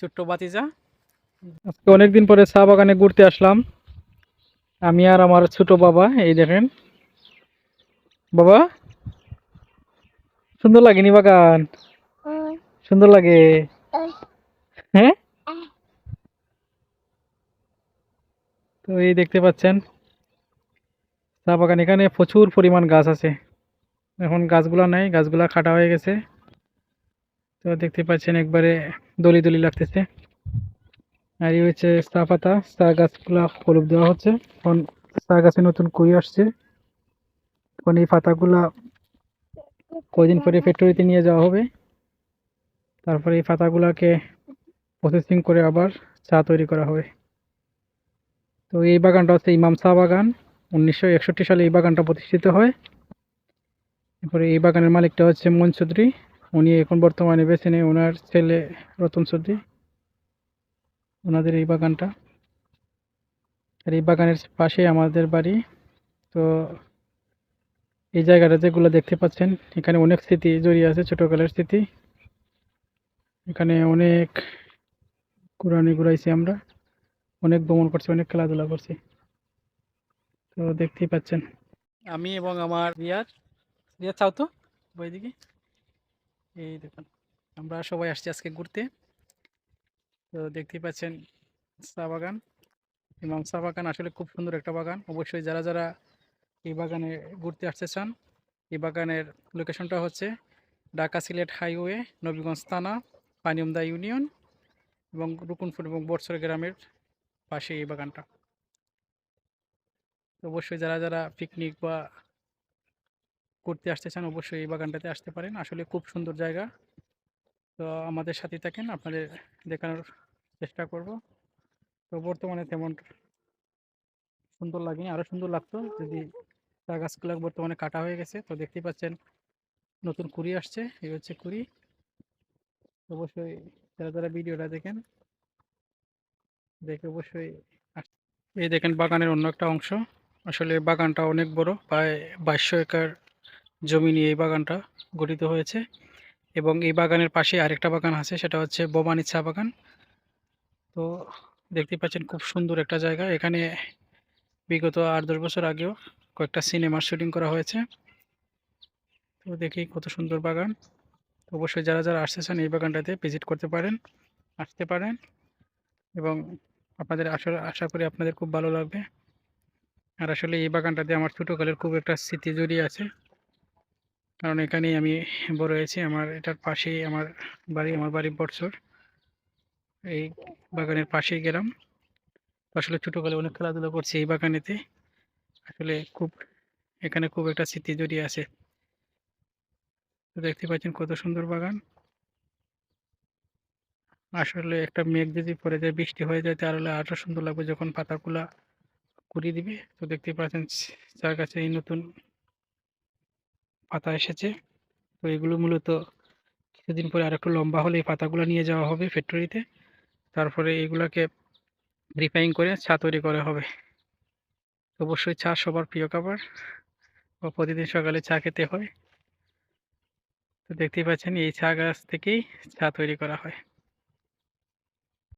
ছোট্ট বাতিজা। আজকে অনেকদিন পরে চা বাগানে ঘুরতে আসলাম। আমি আর আমার ছোট বাবা, এই দেখেন। বাবা, সুন্দর লাগেনি বাগান? সুন্দর লাগে? হ্যাঁ? তো এই দেখতে পাচ্ছেন, চা বাগান এখানে প্রচুর পরিমাণ গাছ আছে। এখন গাছগুলা নাই, গাছগুলা কাটা হয়ে গেছে। তো দেখতে পাচ্ছেন একবারে দলি দলি লাগতেছে। আর এই হচ্ছে চা পাতা, চা গাছগুলা হলুদ দেওয়া হচ্ছে। এখন চা গাছে নতুন কুড়ি আসছে। এখন এই পাতাগুলা কয়দিন পরে ফ্যাক্টরিতে নিয়ে যাওয়া হবে। তারপরে এই পাতাগুলাকে প্রসেসিং করে আবার চা তৈরি করা হবে। তো এই বাগানটা হচ্ছে ইমাম চা বাগান। উনিশশো একষট্টি সালে এই বাগানটা প্রতিষ্ঠিত হয়। এরপরে এই বাগানের মালিকটা হচ্ছে মন চৌধুরী উনি এখন বর্তমানে বেছে নেই ওনার ছেলে রতন চৌধুরী। ওনাদের এই বাগানটা। আর এই বাগানের পাশে আমাদের বাড়ি। তো এই জায়গাটা যেগুলো দেখতে পাচ্ছেন, এখানে অনেক স্মৃতি জড়িয়ে আছে, ছোটোকালের স্মৃতি। এখানে অনেক ঘুরানি ঘুরাইছি আমরা। অনেক ভ্রমণ করছি, অনেক খেলাধুলা করছি। তো দেখতেই পাচ্ছেন। আমি এবং আমার রিয়াজ রিয়াজ চাও তো? বইদিকে? এই দেখুন, আমরা সবাই আসছি আজকে ঘুরতে। তো দেখতেই পাচ্ছেন চা বাগান ইমাম চা বাগান আসলে খুব সুন্দর একটা বাগান। অবশ্যই যারা যারা এই বাগানে ঘুরতে আসতে চান, এই বাগানের লোকেশনটা হচ্ছে ঢাকা সিলেট হাইওয়ে, নবীগঞ্জ থানা পানিয়মদা ইউনিয়ন এবং রুকুনপুর এবং বর্ষর গ্রামের পাশে এই বাগানটা। অবশ্যই যারা যারা পিকনিক বা ঘুরতে আসতে চান, অবশ্যই এই বাগানটাতে আসতে পারেন। আসলে খুব সুন্দর জায়গা। তো আমাদের সাথে থাকেন, আপনাদের দেখানোর চেষ্টা করব। তো বর্তমানে তেমন সুন্দর লাগেনি আরও সুন্দর লাগতো। যদি চা গাছগুলো বর্তমানে কাটা হয়ে গেছে, তো দেখতেই পাচ্ছেন নতুন কুড়ি আসছে, এই হচ্ছে কুড়ি। অবশ্যই যারা যারা ভিডিওটা দেখেন, দেখে অবশ্যই এই দেখেন বাগানের অন্য একটা অংশ। আসলে বাগানটা অনেক বড়, প্রায় বাইশশো একর জমি নিয়ে এই বাগানটা গঠিত হয়েছে এবং এই বাগানের পাশে আরেকটা বাগান আছে, সেটা হচ্ছে বোমানি চা বাগান। তো দেখতে পাচ্ছেন খুব সুন্দর একটা জায়গা। এখানে বিগত আট দশ বছর আগেও কয়েকটা সিনেমার শুটিং করা হয়েছে। তো দেখি কত সুন্দর বাগান। তো অবশ্যই যারা যারা আসতে চান এই বাগানটাতে ভিজিট করতে পারেন, আসতে পারেন এবং আপনাদের আশা আশা করি আপনাদের খুব ভালো লাগবে। আর আসলে এই বাগানটাতে আমার ছোটোকালের খুব একটা স্মৃতি জড়িয়ে আছে। কারণ এখানেই আমি বড় হয়েছি। আমার এটার পাশেই আমার বাড়ি আমার বাড়ি বটসর। এই বাগানের পাশেই গেলাম। আসলে ছোটোকালে অনেক খেলাধুলা করছি এই বাগানেতে। আসলে খুব, এখানে খুব একটা স্মৃতি জড়িয়ে আছে। তো দেখতে পাচ্ছেন কত সুন্দর বাগান। আসলে একটা মেঘ যদি পড়ে যায়, বৃষ্টি হয়ে যায়, তাহলে আরও সুন্দর লাগবে যখন পাতাগুলা কুড়িয়ে দিবে। তো দেখতে পাচ্ছেন চার গাছে এই নতুন পাতা এসেছে। তো এগুলো মূলত কিছুদিন পরে আর একটু লম্বা হলে এই পাতাগুলো নিয়ে যাওয়া হবে ফ্যাক্টরিতে তারপরে এগুলোকে রিফাইন করে চা তৈরি করা হবে। অবশ্যই চা সবার প্রিয় খাবার বা প্রতিদিন সকালে চা খেতে হয়। তো দেখতেই পাচ্ছেন এই চা গাছ থেকেই চা তৈরি করা হয়।